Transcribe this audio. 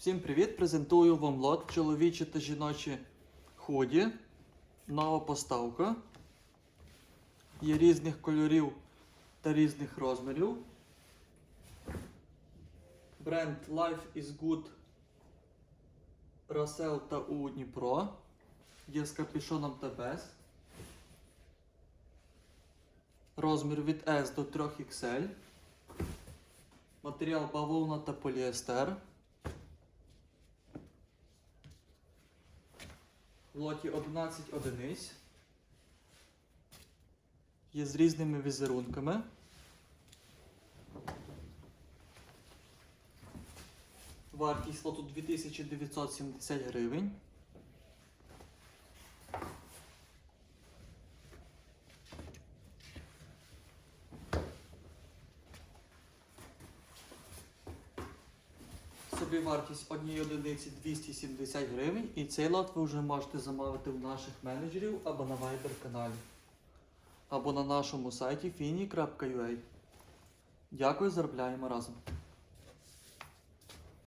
Всім привіт! Презентую вам лот чоловічі та жіночі худі. Нова поставка. Є різних кольорів та різних розмірів. Бренд Life is Good Russell та у Дніпро. Є з капюшоном та без. Розмір від S до 3XL. Матеріал бавовна та поліестер. Лоті 11 одиниць. Є з різними візерунками. Вартість лоту 2970 гривень. Собівартість однієї одиниці 270 гривень. І цей лот ви вже можете замовити в наших менеджерів або на Viber каналі, або на нашому сайті fini.ua. Дякую, заробляємо разом.